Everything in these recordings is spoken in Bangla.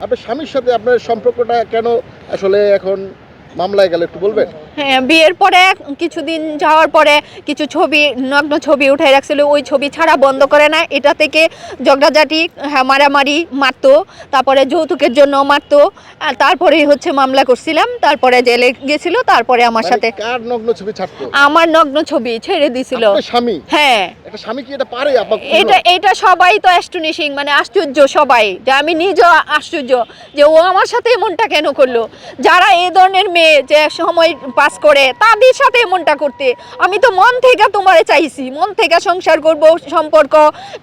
আপনার স্বামীর সাথে আপনার সম্পর্কটা কেন আসলে এখন মামলায় গেলে একটু বলবেন? বিয়ের পরে কিছুদিন যাওয়ার পরে কিছু ছবি নগ্ন ছবি উঠাই রাখছিল ওই ছবি ছাড়া বন্ধ করে না এটা থেকে ঝগড়াঝাটি হ্যাঁ, মারামারি মারতো তারপরে যৌতুকের জন্য মারতো আর তারপরে হচ্ছে মামলা করছিলাম তারপরে জেলে গেছিল তারপরে আমার মানে সাথে কার নগ্ন ছবি ছাড়তো? আমার নগ্ন ছবি ছেড়ে দিছিল। স্বামী? হ্যাঁ। একটা স্বামী কি এটা পারে এটা এটা সবাই তো অ্যাস্টনিশিং মানে আশ্চর্য সবাই যে আমি নিজেও আশ্চর্য যে ও আমার সাথে এমনটা কেন করল? যারা এই ধরনের মেয়ে যে সময় পাস করে তাদের সাথে এমনটা করতে। আমি তো মন থেকে তোমারে চাইছি মন থেকে সংসার করব সম্পর্ক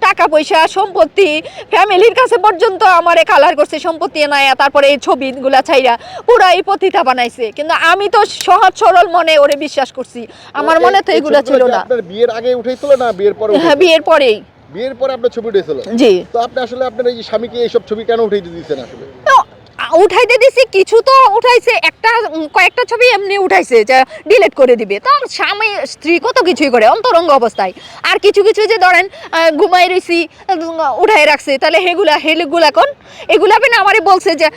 টাকা পয়সা সম্পত্তি ফ্যামিলির কাছে পর্যন্ত আমারে কালার করছে সম্পত্তি নাই তারপরে এই ছবিগুলা ছাইরা পুরো এই পতিতা বানাইছে। কিন্তু আমি তো সহজ সরল মনে ওরে বিশ্বাস করছি। আমার মনে তো এগুলা ছিল না। বিয়ের আগে উঠেছিল না? বিয়ের পরে হ্যাঁ বিয়ের পরেই। বিয়ের পরে আপনার ছবি উঠেছিল জি। তো আপনি আসলে আপনার এই স্বামীকে এইসব ছবি কেন উঠে দিয়েছেন আসলে? উঠাইতে দিছি কিছু তো উঠাইছে। একটা কয়েকটা ছবি এমনি উঠাইছে যে ডিলেট করে দিবে। তো স্বামী স্ত্রী কত কিছুই করে অন্তরঙ্গ অবস্থায়। আর কিছু কিছু যে ধরেন ঘুমাই উম, উঠাই রাখছে তাহলে হেগুলা হেগুলা কোন? এগুলা আপনি আমারে বলছে যে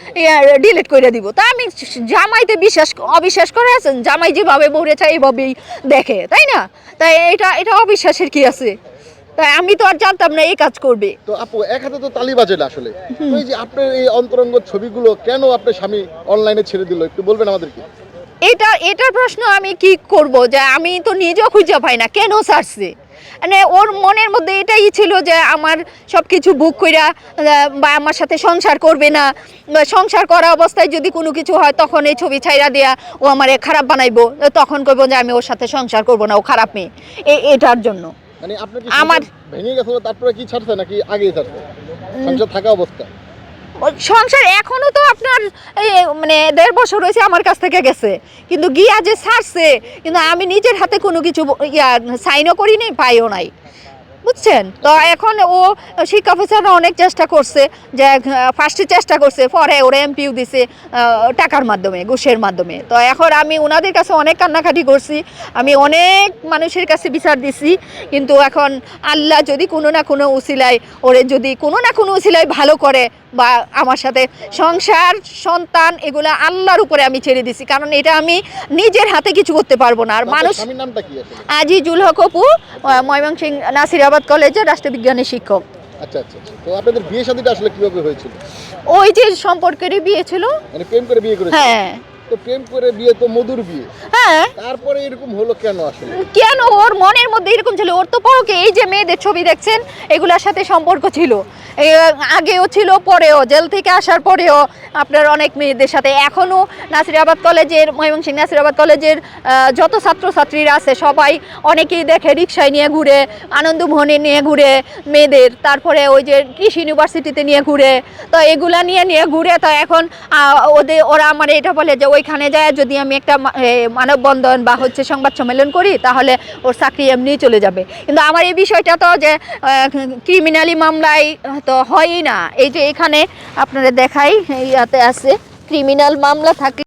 ডিলেট করে দিব। তা আমি জামাইতে বিশ্বাস অবিশ্বাস করে আছেন? জামাই যেভাবে চাই এভাবেই দেখে তাই না? তাই এটা এটা অবিশ্বাসের কি আছে? তাই আমি তো আর জানতাম না এই কাজ করবে। তো আপু এক হাতে তো তালি বাজে না আসলে। তো এই যে আপনার এই অন্তরঙ্গ ছবিগুলো কেন আপনার স্বামী অনলাইনে ছেড়ে দিল? একটু বলবেন আমাদেরকে। এটা এটার প্রশ্ন আমি কি করব যে আমি তো নিজেও খুঁজে পাই না কেন ছাড়ছে? মানে ওর মনের মধ্যে এটাই ছিল যে আমার সব কিছু বুক কইরা বা আমার সাথে সংসার করবে না। সংসার করা অবস্থায় যদি কোনো কিছু হয় তখন এই ছবি ছাইরা দেয়া ও আমারে খারাপ বানাইবো। তখন করব যে আমি ওর সাথে সংসার করব না ও খারাপ মেয়ে। এটার জন্য। মানে আপনার কি আমার- ভেঙে গেছিল তারপরে কি ছাড়ছে নাকি আগেই ছাড়ছে? সংসার থাকা অবস্থা। সংসার এখনও তো আপনার মানে দেড় বছর হয়েছে আমার কাছ থেকে গেছে। কিন্তু গিয়া যে ছাড়ছে কিন্তু আমি নিজের হাতে কোনো কিছু ইয়া সাইনও করিনি পাইও নাই। বুঝছেন? তো এখন ও শিক্ষা অফিসাররা অনেক চেষ্টা করছে যে ফার্স্টে চেষ্টা করছে, পরে ওরা এমপিউ দিছে টাকার মাধ্যমে, ঘুষের মাধ্যমে। তো এখন আমি ওনাদের কাছে অনেক কান্নাকাটি করছি, আমি অনেক মানুষের কাছে বিচার দিছি, কিন্তু এখন আল্লাহ যদি কোনো না কোনো উসিলায় ওরে যদি কোনো না কোনো উসিলায় ভালো করে বা আমার সাথে সংসার সন্তান এগুলো আল্লাহর উপরে আমি ছেড়ে দিছি। কারণ এটা আমি নিজের হাতে কিছু করতে পারব না। আর মানুষ আজিজুল হক অপু ময়মনসিংহ নাসিরাবাদ কলেজের রাষ্ট্রবিজ্ঞানের শিক্ষক। আচ্ছা আচ্ছা আচ্ছা। তো আপনাদের বিয়ে শাদীটা আসলে কীভাবে হয়েছিল? ওই যে সম্পর্কেরই বিয়ে ছিল। মানে প্রেম করে বিয়ে করেছিল? হ্যাঁ। তো প্রেম করে বিয়ে তো মধুর বিয়ে। হ্যাঁ। তারপরে এরকম হলো কেন আসলে? কেন ওর মনের মধ্যে এরকম ছিল? ওর তো পরকে এই যে মেয়েদের ছবি দেখছেন এগুলোর সাথে সম্পর্ক ছিল। আগেও ছিল পরেও। জেল থেকে আসার পরেও আপনার অনেক মেয়েদের সাথে। এখনও নাসিরাবাদ কলেজের ময়মনসিংহ নাসিরাবাদ কলেজের যত ছাত্রছাত্রীরা আছে সবাই অনেকেই দেখে রিক্সায় নিয়ে ঘুরে আনন্দভবনে নিয়ে ঘুরে মেয়েদের। তারপরে ওই যে কৃষি ইউনিভার্সিটিতে নিয়ে ঘুরে। তো এগুলা নিয়ে নিয়ে ঘুরে তো এখন ওদের ওরা আমার এটা বলে যে ওইখানে যায়, যদি আমি একটা মানববন্ধন বা হচ্ছে সংবাদ সম্মেলন করি, তাহলে ওর চাকরি এমনি চলে যাবে। কিন্তু আমার এই বিষয়টা তো যে ক্রিমিনালি মামলায় তো হয়ই না। এই যে এখানে আপনারা দেখাই, ইয়াতে আছে ক্রিমিনাল মামলা থাকলে